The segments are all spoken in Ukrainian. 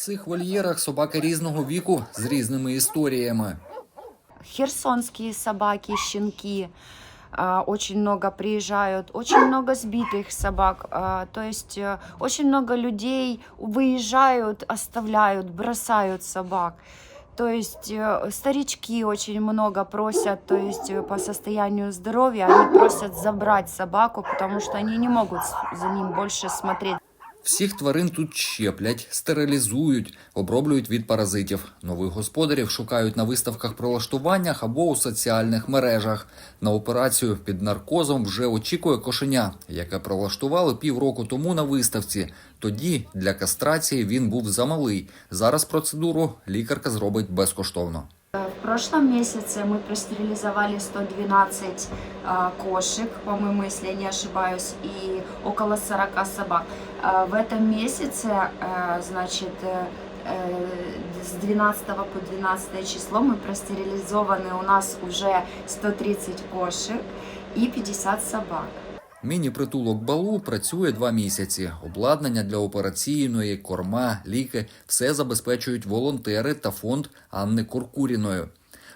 цих вольєрах собаки різного віку з різними історіями. херсонские собаки, щенки. а, Очень много приезжают, очень много сбитых собак. а, То есть э, очень много людей выезжают, оставляют, бросают собак. То есть э, старички очень много просят, то есть э, по состоянию здоровья они просят забрать собаку, потому что они не могут с- за ним больше смотреть. Всіх тварин тут щеплять, стерилізують, оброблюють від паразитів. Нових господарів шукають на виставках прилаштуваннях або у соціальних мережах. На операцію під наркозом вже очікує кошеня, яке прилаштували півроку тому на виставці. Тоді для кастрації він був замалий. Зараз процедуру лікарка зробить безкоштовно. В прошлом месяце мы простерилизовали 112 а, кошек, по-моему, если я не ошибаюсь, и около 40 собак. А, в этом месяце, а, значит, э, э, с 12 по 12 число мы простерилизованы у нас уже 130 кошек и 50 собак. Міні-притулок Балу працює два місяці. Обладнання для операційної, корма, ліки все забезпечують волонтери та фонд Анни Куркуріної.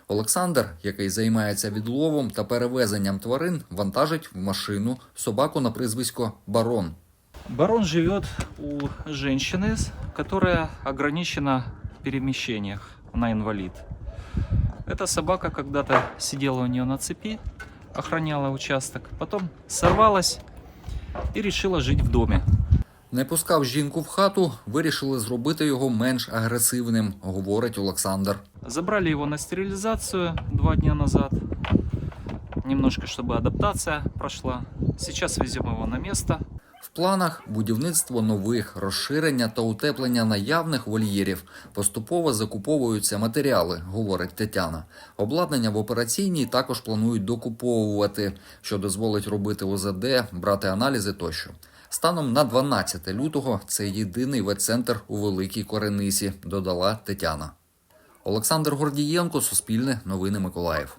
Олександр, який займається відловом та перевезенням тварин, вантажить в машину собаку на прізвисько Барон. Барон живет у с- которая ограничена в перемещениях. Она инвалид. Эта собака когда-то сидела у нее на цепи, охраняла участок, потом сорвалась і вирішила жити в домі. Не пускав жінку в хату, вирішили зробити його менш агресивним, говорить Олександр. Забрали його на стерилізацію два дні назад. Немножко, щоб адаптація пройшла. Зараз везем його на место. В планах будівництво нових, розширення та утеплення наявних вольєрів. Поступово закуповуються матеріали, говорить Тетяна. Обладнання в операційній також планують докуповувати, що дозволить робити ОЗД, брати аналізи тощо. Станом на 12 лютого це єдиний ветцентр у Великій Коренисі, додала Тетяна. Олександр Гордієнко, Суспільне, Новини Миколаїв.